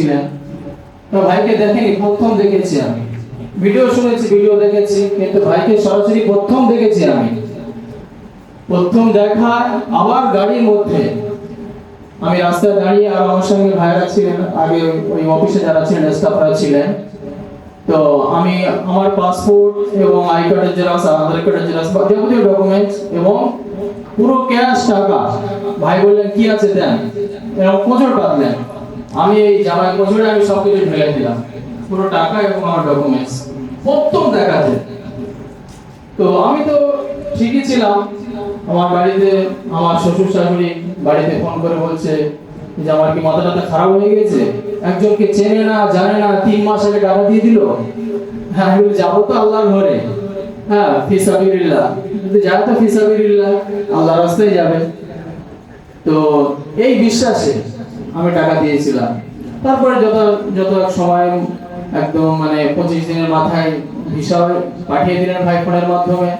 ছিলেন তো ভাইকে দেখেনি, প্রথম দেখেছি আমি। ভিডিও শুনেছি, ভিডিও দেখেছি, কিন্তু ভাইকে সরাসরি প্রথম দেখেছি আমি। প্রথম দেখা আবার গাড়ির মধ্যে। আমি রাস্তায় দাঁড়িয়ে আর আমার সঙ্গে ভাইরা ছিলেন, আগে ওই অফিসে যারা ছিলেন স্টাফরা ছিলেন। তো আমি আমার পাসপোর্ট এবং আই কার্ডের জেরক্স আধার কার্ডের জেরক্স বা যাবতীয় ডকুমেন্টস এবং পুরো ক্যাশ টাকা, ভাই বললেন, কি আছে দেন? এরকম প্রচুর কাঁদলেন আমি এই জামাই প্রচুর আমি সব কিছু ঢেলে দিলাম। পুরো টাকা এবং আমার ডকুমেন্টস প্রথম দেখাতে। তো আমি তো ঠিকই ছিলাম। আমার বাড়িতে আমার শ্বশুর শাশুড়ি বাড়িতে ফোন করে বলছে যে, আমার কি মাথা টাথা খারাপ হয়ে গেছে? একজনকে চেনে না, জানে না, তিন মাস আগে টাকা দিয়ে দিল? হ্যাঁ আমি যাব তো আল্লাহর ঘরে। হ্যাঁ ফিসাবিরিল্লাহ কিন্তু যায় তো ফিসাবিরিল্লাহ আল্লাহ রাস্তায় যাবে। তো এই বিশ্বাসে আমি টাকা দিয়েছিলাম। তারপরে যত যত সময় একদম মানে পঁচিশ দিনের মাথায় ভিসা পাঠিয়ে দিলেন ভাই ফোনের মাধ্যমে।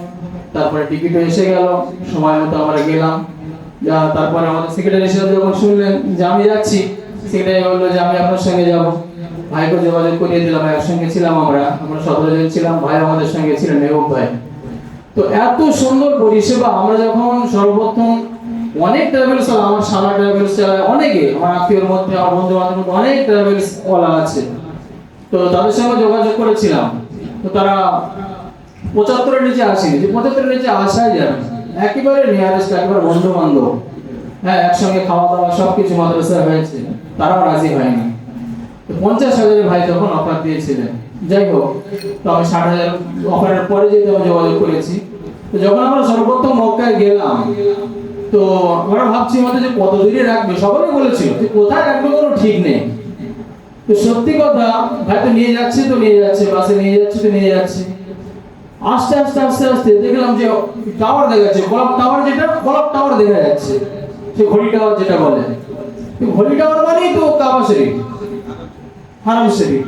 তারপরে টিকিটও এসে গেল, সময় মতো আমরা গেলাম। যা, তারপরে আমাদের সেক্রেটারি সাহেব যখন শুনলেন যে আমি যাচ্ছি সেক্রেটারি বলল যে আমি আপনার সঙ্গে যাব। ভাইকে যোগাযোগ করিয়ে দিলাম, ভাইয়ের সঙ্গে ছিলাম আমরা আমরা সতেরো জন ছিলাম, ভাই আমাদের সঙ্গে ছিলেন এবং ভাই। তো এত সুন্দর পরিষেবা, আমরা যখন সর্বপ্রথম অনেক ট্রাভেলস আমার সারা ট্রাভেলস চালায় অনেকে, আমার আত্মীয়র মধ্যে, আমার বন্ধু বান্ধব অনেক ট্রাভেলস ওয়ালা আছে। তো তাদের সঙ্গে যোগাযোগ করেছিলাম। তো তারা পঁচাত্তরের নিচে আসেনি। যে পঁচাত্তরের নিচে আসাই যাবে। একেবারে নিয়ারেস্ট একেবারে বন্ধু বান্ধব হ্যাঁ একসঙ্গে খাওয়া দাওয়া সব কিছু মাদ্রাসায় হয়েছে। তারাও রাজি হয়নি। পঞ্চাশ হাজারের ভাই তখন অফার দিয়েছিলেন। যাই হোক, তো আমি ষাট হাজার অফারের পরে যেতে আমি যোগাযোগ করেছি, তো যখন আমরা সর্বপ্রথম মক্কায় গেলাম তো আমরা ভাবছি আমাদের যে কত দূরে রাখবে? সকলে বলেছিল, যে কোথায় রাখবে কোনো ঠিক নেই। তো সত্যি কথা ভাই তো নিয়ে যাচ্ছে তো নিয়ে যাচ্ছে, বাসে নিয়ে যাচ্ছে তো নিয়ে যাচ্ছে। আস্তে আস্তে আস্তে আস্তে দেখলাম যে টাওয়ার দেখা যাচ্ছে, গোলাপ টাওয়ার যেটা, গোলাপ টাওয়ার দেখা যাচ্ছে। সে ঘড়ি টাওয়ার যেটা বলে। ঘড়ি টাওয়ার মানেই তো কাবা শরীফ হারাম শরীফ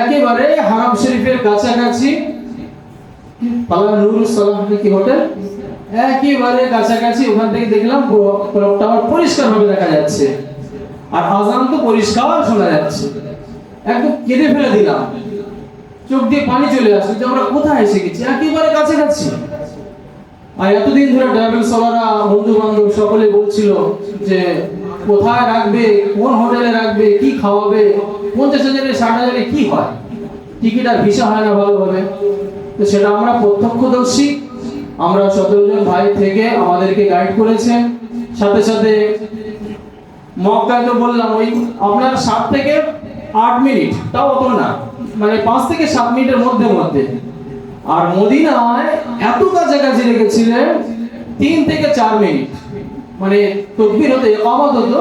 একেবারে হারাম শরীফের কাছাকাছি। পালা নুরুল সালাম কি হোটেল একেবারে কাছাকাছি ওখান থেকে দেখলাম গোলাপ টাওয়ার পরিষ্কার ভাবে দেখা যাচ্ছে। আর আজান তো পরিষ্কার শোনা যাচ্ছে। একদম কেঁদে ফেলে দিলাম। চোখ দিয়ে পানি চলে আসছে যে আমরা কোথায় এসে গেছি? একেবারে কাছাকাছি। আর এতদিন ধরে ট্রাভেল সলারা বন্ধু বান্ধব সকলে বলছিল যে কোথায় রাখবে, কোন হোটেলে রাখবে, কি খাওয়াবে, পঞ্চাশ হাজারে, ষাট হাজারে কি হয়? টিকিট আর ভিসা হয় না ভালোভাবে। তো সেটা আমরা প্রত্যক্ষদর্শী আমরা সতেরো ভাই থেকে আমাদেরকে গাইড করেছেন। সাথে সাথে মক্কায় তো বললাম, ওই আপনার সাত থেকে আট মিনিট। তাও অত না মানে পাঁচ থেকে সাত মিনিটের মধ্যে মধ্যে। আর মদিনায় এত কাছাকাছি রেখেছিলেন, তিন থেকে চার মিনিট। মানে তকবির হতো, একামত হতো।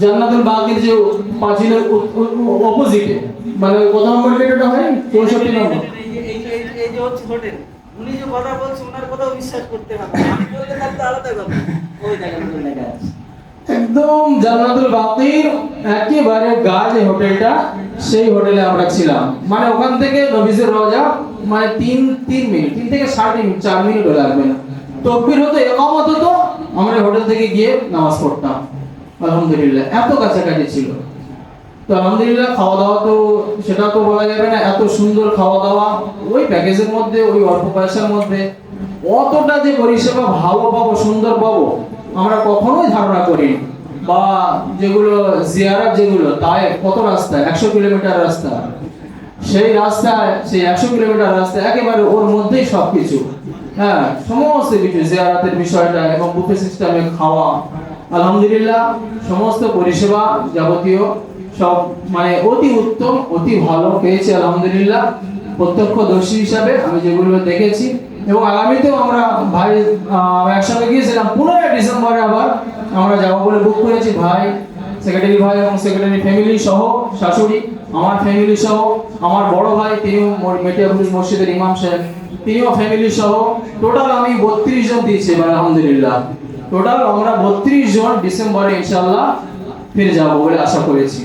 জান্নাতুল বাকির যে পাঁচিলের অপোজিটে মানে কত নম্বর গেট হয় চৌষট্টি নম্বর। উনি যে কথা বলছে, ওনার কথাও বিশ্বাস করতে হবে। আমি আলাদা কথা। ওই একদম জান্নাতুল বাকির একেবারে হোটেলটা। সেই হোটেলে আমরা ছিলাম। মানে ওখান থেকে নবিজের রজা মানে তিন তিন মিনিট, তিন থেকে ষাট মিনিট চার মিনিটও লাগবে তকবির হতো হতো। আমরা হোটেল থেকে গিয়ে নামাজ পড়তাম। আলহামদুলিল্লাহ, এত কাছাকাছি ছিল। তো আলহামদুলিল্লাহ খাওয়া দাওয়া তো সেটা তো বলা যাবে না, এত সুন্দর খাওয়া দাওয়া ওই প্যাকেজের মধ্যে, ওই অল্প পয়সার মধ্যে। অতটা যে পরিষেবা ভালো পাবো, সুন্দর পাবো, আমরা কখনোই ধারণা করি বা যেগুলো জিয়ারাত যেগুলো, তাই কত রাস্তা? একশো কিলোমিটার রাস্তা। সেই রাস্তায় সেই একশো কিলোমিটার রাস্তা একেবারে ওর মধ্যেই সবকিছু। হ্যাঁ সমস্ত কিছু, জিয়ারাতের বিষয়টা এবং বুফে সিস্টেমে খাওয়া। আলহামদুলিল্লাহ, সমস্ত পরিষেবা যাবতীয় সব মানে অতি উত্তম, অতি ভালো পেয়েছি, আলহামদুলিল্লাহ। প্রত্যক্ষদর্শী হিসাবে আমি যেগুলো দেখেছি। এবং আগামীতেও আমরা ভাই একসঙ্গে গিয়েছিলাম পনেরোই ডিসেম্বরে আবার আমরা যাব বলে বুক করেছি। ভাই সেক্রেটারি ভাই এবং সেক্রেটারি ফ্যামিলি সহ, শাশুড়ি, আমার ফ্যামিলি সহ, আমার বড় ভাই, তিনিও ম- মেটিয়াপুলিশ মসজিদের ইমাম সাহেব, তিনিও ফ্যামিলি সহ। টোটাল আমি বত্রিশ জন দিয়েছি এবার, আলহামদুলিল্লাহ। টোটাল আমরা বত্রিশ জন ডিসেম্বরে ইনশাল্লাহ ফিরে যাব বলে আশা করেছি।